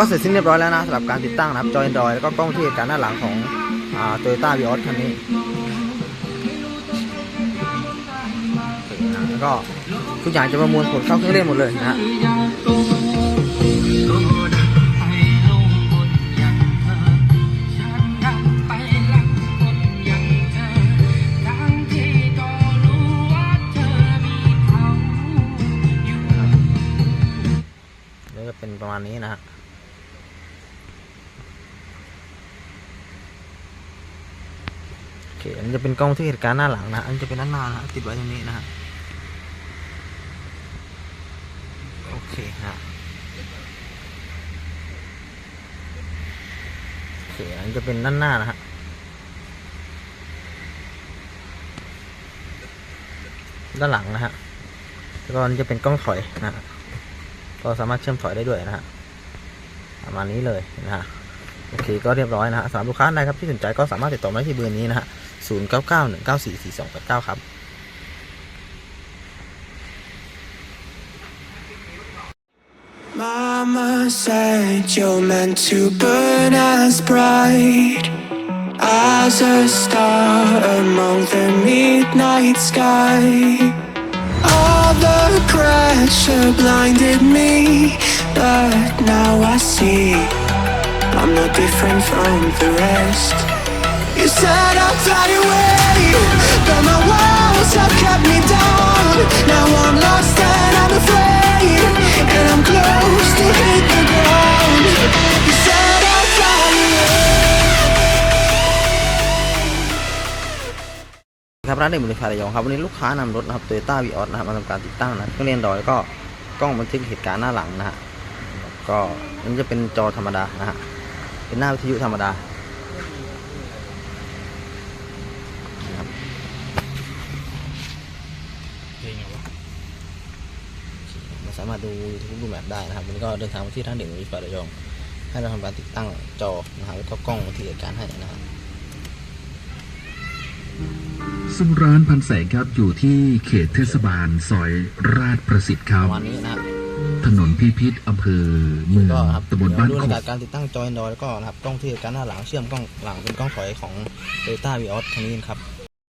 ก็เสร็จสิ้นเรียบร้อยแล้วนะสำหรับการติดตั้งนะครับจอ Android แล้วก็กล้องที่การหน้าหลังของอ่า Toyota Vios คันนี้แล้วก็ทุกอย่างจะประมวลผลเข้าเครื่องเล่นหมดเลยนะฮะก็เป็นประมาณนี้นะฮะ อเคอันนี้จะเป็นกล้องที่เหตุการณ์หน้าหลังนะอันนี้จะเป็นด้านหน้านะฮะติดไว้ตรงนี้นะฮะโอเคฮะโอเคอันนี้จะเป็นด้านหน้านะฮะด้านหลังนะฮะแล้วก็อันนี้จะเป็นกล้องถอยนะฮะก็สามารถเชื่อมถอยได้ด้วยนะฮะประมาณนี้เลยนะฮะ โอเคก็เรียบร้อยนะฮะสำหรับลูกค้าใดครับที่สนใจก็สามารถติดต่อมาที่เบอร์นี้นะฮะศูนย์เก้าเก้าหนึ่งเก้าสี่สี่สองแปดเก้าครับ All. I'm no different from the rest. You said I'd fly away, but my walls have kept me down. Now I'm lost and I'm afraid, and I'm close to hit the ground. You said I'd fly away. ครับร้านเด็กบริษัทระยองครับวันนี้ลูกค้านำรถนะครับโตโยต้าวีออสนะครับมาทำการติดตั้งนะเครื่องเรียนดอยแล้วก็กล้องบันทึกเหตุการณ์หน้าหลังนะฮะก็อันจะเป็นจอธรรมดานะฮะ เป็นหน้าวิทยุธรรมดานะครับเราสามารถดูทุกรูปแบบได้นะครับวันนี้ก็เดินทางมาที่ร้านเด็กบริษัทระยองให้เราทำการติดตั้งจอนะครับแล้วก็กล้องบันทึกเหตุการณ์ให้นะฮะซึ่งร้านพันแสงครับอยู่ที่เขตเทศบาลซอยราชประสิทธิ์คปรับระมาณนี้นะฮะ ถนนพิพิธอำเภอเมืองก็ครับตำบลบ้านเดี๋ยวโคดูกในการติดตั้งจอ Android แล้วก็นะครับกล้องที่การหน้าหลังเชื่อมกล้องหลังเป็นกล้องถอยของ Toyota Vios คันนี้ครับ